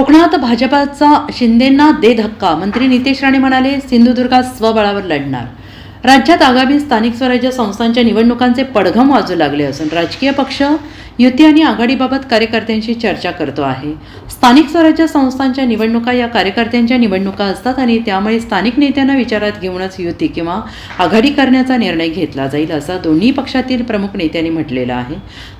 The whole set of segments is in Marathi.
कोकणात भाजपाचा शिंदेंना दे धक्का मंत्री नितेश राणे म्हणाले सिंधुदुर्गात स्वबळावर लढणार. राज्यात आगामी स्थानिक स्वराज्य संस्थांच्या निवडणुकांचे पडघम वाजू लागले असून राजकीय पक्ष युती आणि आघाडीबाबत कार्यकर्त्यांशी चर्चा करतो आहे. स्थानिक स्वराज्य संस्थांच्या निवडणुका या कार्यकर्त्यांच्या निवडणुका असतात आणि त्यामुळे स्थानिक नेत्यांना विचारात घेऊनच युती किंवा आघाडी करण्याचा निर्णय घेतला जाईल असं दोन्ही पक्षातील प्रमुख नेत्यांनी म्हटलेलं आहे.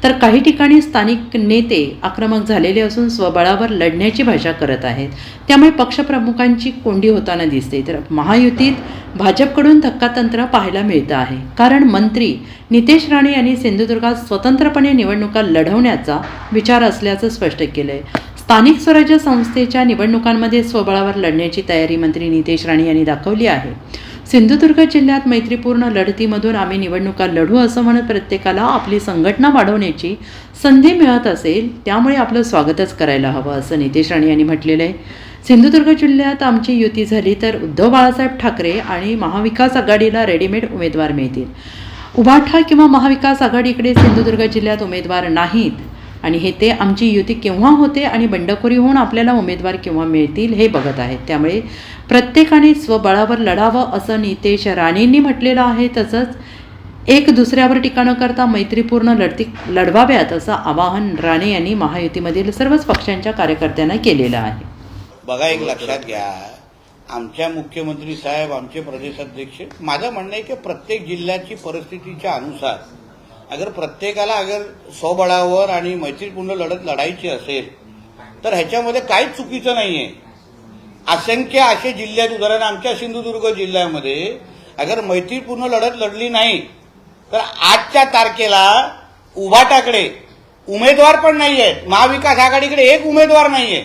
तर काही ठिकाणी स्थानिक नेते आक्रमक झालेले असून स्वबळावर लढण्याची भाषा करत आहेत. त्यामुळे पक्षप्रमुखांची कोंडी होताना दिसते. तर महायुतीत भाजपकडून धक्कातंत्र पाहायला मिळतं आहे. कारण मंत्री नितेश राणे यांनी सिंधुदुर्गात स्वतंत्रपणे निवडणुका लढवण्याचा विचार असल्याचं स्पष्ट केलं आहे स्थानिक स्वराज्य संस्थेच्या निवडणुकांमध्ये स्वबळावर लढण्याची तयारी मंत्री नितेश राणे यांनी दाखवली आहे. सिंधुदुर्ग जिल्ह्यात मैत्रीपूर्ण लढतीमधून आम्ही निवडणुका लढू असं म्हणत प्रत्येकाला आपली संघटना वाढवण्याची संधी मिळत असेल त्यामुळे आपलं स्वागतच करायला हवं असं नितेश राणे यांनी म्हटलेलं आहे. सिंधुदुर्ग जिल्ह्यात आमची युती झाली तर उद्धव बाळासाहेब ठाकरे आणि महाविकास आघाडीला रेडीमेड उमेदवार मिळतील. उभाठा किंवा महाविकास आघाडीकडे सिंधुदुर्ग जिल्ह्यात उमेदवार नाहीत. आणि हे ते आमची युती केव्हा होते आणि बंडखोरी होऊन आपल्याला उमेदवार केव्हा मिळतील हे बघत आहेत त्यामुळे प्रत्येकाने स्वबळावर लढावं असं नितेश राणेंनी म्हटलेलं आहे. तसंच एक दुसऱ्यावर टीका न करता मैत्रीपूर्ण लढती लढवाव्यात असं आवाहन राणे यांनी महायुतीमधील सर्वच पक्षांच्या कार्यकर्त्यांना केलेलं आहे. बघा एक लक्षात घ्या. आमच्या मुख्यमंत्री साहेब आमचे प्रदेशाध्यक्ष माझं म्हणणं आहे की प्रत्येक जिल्ह्याची परिस्थितीच्या अनुसार अगर प्रत्येकाला अगर स्वबळावर आणि मैत्रीपूर्ण लढत लढायची असेल तर ह्याच्यामध्ये काहीच चुकीचं नाहीये. असंख्य असे जिल्हे आहेत उदाहरण आमच्या सिंधुदुर्ग जिल्ह्यामध्ये अगर मैत्रीपूर्ण लढत लढली नाही तर आजच्या तारखेला उभाटाकडे उमेदवार पण नाहीयेत महाविकास आघाडीकडे एक उमेदवार नाहीये.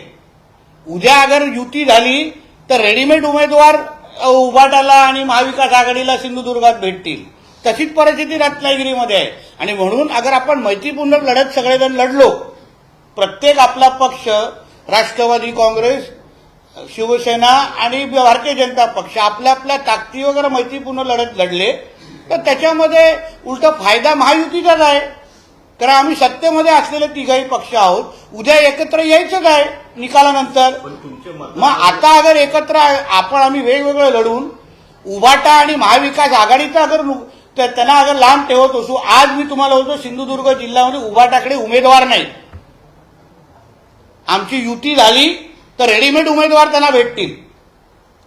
उद्या अगर युती झाली तर रेडीमेड उमेदवार उभाटाला आणि महाविकास आघाडीला सिंधुदुर्गात भेटतील. तशीच परिस्थिती रत्नागिरीमध्ये आहे. आणि म्हणून अगर आपण मैत्रीपूर्ण लढत सगळेजण लढलो प्रत्येक आपला पक्ष राष्ट्रवादी काँग्रेस शिवसेना आणि भारतीय जनता पक्ष आपल्या आपल्या ताकदी वगैरे मैत्रीपूर्ण लढत लढले तर त्याच्यामध्ये उलट फायदा महायुतीचाच आहे. कारण आम्ही सत्तेमध्ये असलेले तिघही पक्ष आहोत. उद्या एकत्र यायचंच आहे निकालानंतर. मग आता अगर एकत्र आपण आम्ही वेगवेगळं लढून उभाटा आणि महाविकास आघाडीचा अगर तर त्यांना अगर लांब ठेवत असू आज मी तुम्हाला होतो सिंधुदुर्ग जिल्ह्यामध्ये उभा टाकडे उमेदवार नाही आमची युती झाली तर रेडीमेड उमेदवार त्यांना भेटतील.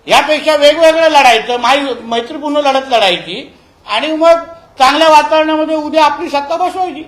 यापेक्षा वेगवेगळं लढायचं माई मैत्रीपूर्ण लढत लढायची. आणि मग चांगल्या वातावरणामध्ये उद्या आपली सत्ता बसवायची.